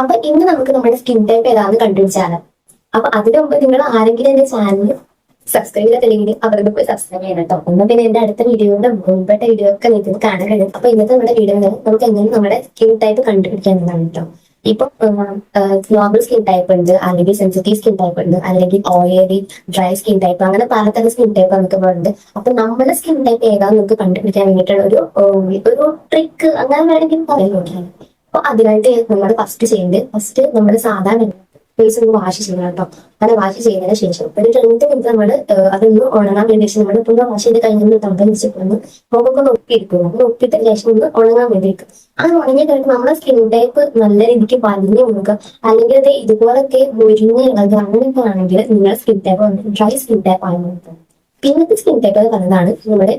അപ്പൊ ഇന്ന് നമുക്ക് നമ്മുടെ സ്കിൻ ടൈപ്പ് ഏതാണെന്ന് കണ്ടുപിടിച്ചാണ് അപ്പൊ അതിനു മുമ്പ് നിങ്ങൾ ആരെങ്കിലും എന്റെ ചാനൽ സബ്സ്ക്രൈബ് ചെയ്തിട്ടില്ലെങ്കിൽ അവരുടെ പോയി സബ്സ്ക്രൈബ് ചെയ്യണം കേട്ടോ ഒന്ന് പിന്നെ എന്റെ അടുത്ത വീഡിയോയുടെ മുമ്പത്തെ വീഡിയോ ഒക്കെ നിങ്ങൾക്ക് കാണാൻ കഴിയും. അപ്പൊ ഇന്നത്തെ നമ്മുടെ വീഡിയോ നമുക്ക് എങ്ങനെ നമ്മുടെ സ്കിൻ ടൈപ്പ് കണ്ടുപിടിക്കാവുന്നതാണ് കേട്ടോ ഇപ്പൊ നോർമൽ സ്കിൻ ടൈപ്പ് ഉണ്ട് അല്ലെങ്കിൽ സെൻസിറ്റീവ് സ്കിൻ ടൈപ്പ് ഉണ്ട് അല്ലെങ്കിൽ ഓയിലി ഡ്രൈ സ്കിൻ ടൈപ്പ് അങ്ങനെ പലതരം സ്കിൻ ടൈപ്പ് നമുക്ക് ഉണ്ട്. അപ്പൊ നമ്മുടെ സ്കിൻ ടൈപ്പ് ഏതാണെന്ന് നമുക്ക് കണ്ടുപിടിക്കാൻ വേണ്ടിയിട്ടുള്ള ഒരു ഒരു ട്രിക്ക് അങ്ങനെ വേണമെങ്കിൽ പറയാൻ നോക്കിയാണ് അപ്പൊ അതിനായിട്ട് നമ്മൾ ഫസ്റ്റ് ചെയ്യേണ്ടത് ഫസ്റ്റ് നമ്മൾ സാധാരണ ഫേസ് ഒന്ന് വാഷ് ചെയ്യണം കേട്ടോ. അങ്ങനെ വാഷ് ചെയ്തതിന് ശേഷം ഒരു രണ്ട് മിനിറ്റ് നമ്മൾ അതൊന്ന് ഉണങ്ങാൻ വേണ്ടി നമ്മൾ ഇപ്പൊ വാഷ് ചെയ്ത് കഴിഞ്ഞിട്ട് തമ്മിൽ വെച്ചിട്ടൊന്ന് മുഖമൊക്കെ നോക്കിയിരിക്കും നമുക്ക് നോക്കിയിട്ട് ശേഷം ഒന്ന് ഉണങ്ങാൻ വേണ്ടി അത് അങ്ങനെ ഉണങ്ങി കഴിഞ്ഞിട്ട് നമ്മുടെ സ്കിൻ ടൈപ്പ് നല്ല രീതിക്ക് വലിഞ്ഞു കൊടുക്കുക അല്ലെങ്കിൽ അത് ഇതുപോലൊക്കെ മുരിഞ്ഞുള്ളത് അങ്ങനെയൊക്കെ ആണെങ്കിൽ നിങ്ങളുടെ skin type dry skin type ആണ് പിന്നത്തെ സ്കിൻ ടൈപ്പ് പറയുന്നതാണ് നമ്മുടെ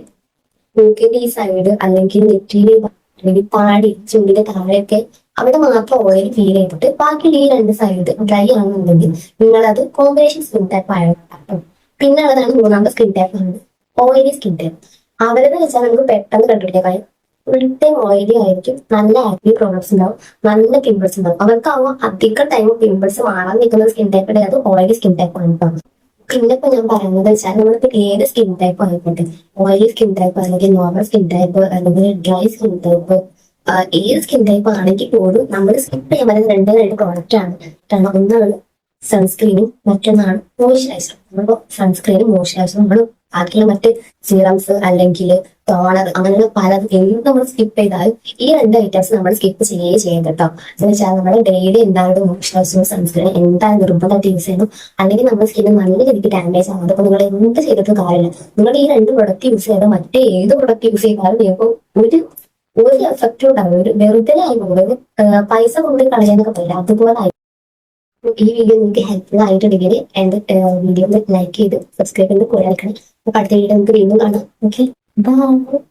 മൂക്കിന്റെ ഈ സൈഡ് അല്ലെങ്കിൽ നെറ്റിയിലെ അല്ലെങ്കിൽ താടി ചുണ്ടിന്റെ താഴെയൊക്കെ അവിടെ മാത്രം ഓയിൽ ഫീൽ ചെയ്തിട്ട് ബാക്കി ഈ രണ്ട് സൈഡ് ഡ്രൈ ആണെന്നുണ്ടെങ്കിൽ നിങ്ങൾ അത് കോമ്പിനേഷൻ സ്കിൻ ടൈപ്പ് ആയിരുന്നു പിന്നെ ഉള്ളതാണ് മൂന്നാമത്തെ സ്കിൻ ടൈപ്പ് ആണ്. ഓയിലി സ്കിൻ ടൈപ്പ് അവരെന്ന് വെച്ചാൽ നമുക്ക് പെട്ടെന്ന് കണ്ടുപിടിക്കാൻ കാര്യം ഫുൾ ടൈം ഓയിലി ആയിരിക്കും. നല്ല ആക്റ്റീവ് പ്രോഡക്ട്സ് ഉണ്ടാവും. നല്ല പിമ്പിൾസ് ഉണ്ടാവും. അവർക്കാവുമ്പോൾ അധികം ടൈം പിമ്പിൾസ് മാറാൻ നിൽക്കുന്ന സ്കിൻ ടൈപ്പ് അത് ഓയിലി സ്കിൻ ടൈപ്പ് ആണ് കേട്ടോ പിന്നെ ഇപ്പൊ ഞാൻ പറയുന്നത് വെച്ചാൽ നമ്മളിപ്പോ ഏത് സ്കിൻ ടൈപ്പ് ആയിക്കോട്ടെ ഓയിലി സ്കിൻ ടൈപ്പ് അല്ലെങ്കിൽ നോർമൽ സ്കിൻ ടൈപ്പ് അല്ലെങ്കിൽ ഡ്രൈ സ്കിൻ ടൈപ്പ് ഏത് സ്കിൻ ടൈപ്പ് ആണെങ്കിൽ പോലും നമ്മൾ സ്കിപ്പ് ചെയ്യാൻ പറ്റുന്ന രണ്ടേ രണ്ട് പ്രോഡക്റ്റ് ആണ്. കാരണം ഒന്നാണ് സൺസ്ക്രീനും മറ്റൊന്നാണ് മോയ്സ്ചറൈസറും നമ്മളിപ്പോ സൺസ്ക്രീനും മോയ്സ്ചറൈസറും നമ്മൾ ബാക്കിയുള്ള മറ്റ് സീറംസ് അല്ലെങ്കിൽ ടോണർ അങ്ങനെയുള്ള പല എന്ത് നമ്മൾ സ്കിപ്പ് ചെയ്താലും ഈ രണ്ട് ഐറ്റംസ് നമ്മൾ സ്കിപ്പ് ചെയ്യേ ചെയ്യും കേട്ടോ. എന്ന് വെച്ചാൽ നമ്മൾ ഡെയിലി എന്താണ് മോയ്സ്ചറൈസറും സൺസ്ക്രീൻ എന്തായാലും നിർബന്ധമായിട്ട് യൂസ് ചെയ്യുന്നു. അല്ലെങ്കിൽ നമ്മുടെ സ്കിന്ന് നല്ല രീതിക്ക് ഡാമേജ് ആവും. അപ്പൊ നിങ്ങൾ എന്ത് ചെയ്തിട്ടും കാര്യമില്ല. നിങ്ങൾ ഈ രണ്ട് പ്രൊഡക്റ്റ് യൂസ് ചെയ്താൽ മറ്റേ ഏത് പ്രൊഡക്റ്റ് യൂസ് ചെയ്താലും നിങ്ങൾക്ക് ഒരു ഒരു എഫക്റ്റും ഉണ്ടാവും ഒരു വെറുതെ ആയി പോകുന്നത് പൈസ കൊണ്ട് കളയാനൊക്കെ പറ്റില്ല. അതുപോലെ ഈ വീഡിയോ നിങ്ങൾക്ക് ഹെൽപ്ഫുൾ ആയിട്ടുണ്ടെങ്കിൽ എന്റെ വീഡിയോ ലൈക്ക് ചെയ്ത് സബ്സ്ക്രൈബ് ചെയ്ത് കൂടെ അടുത്ത വീഡിയോ നമുക്ക് വീണ്ടും കാണാം. Okay bye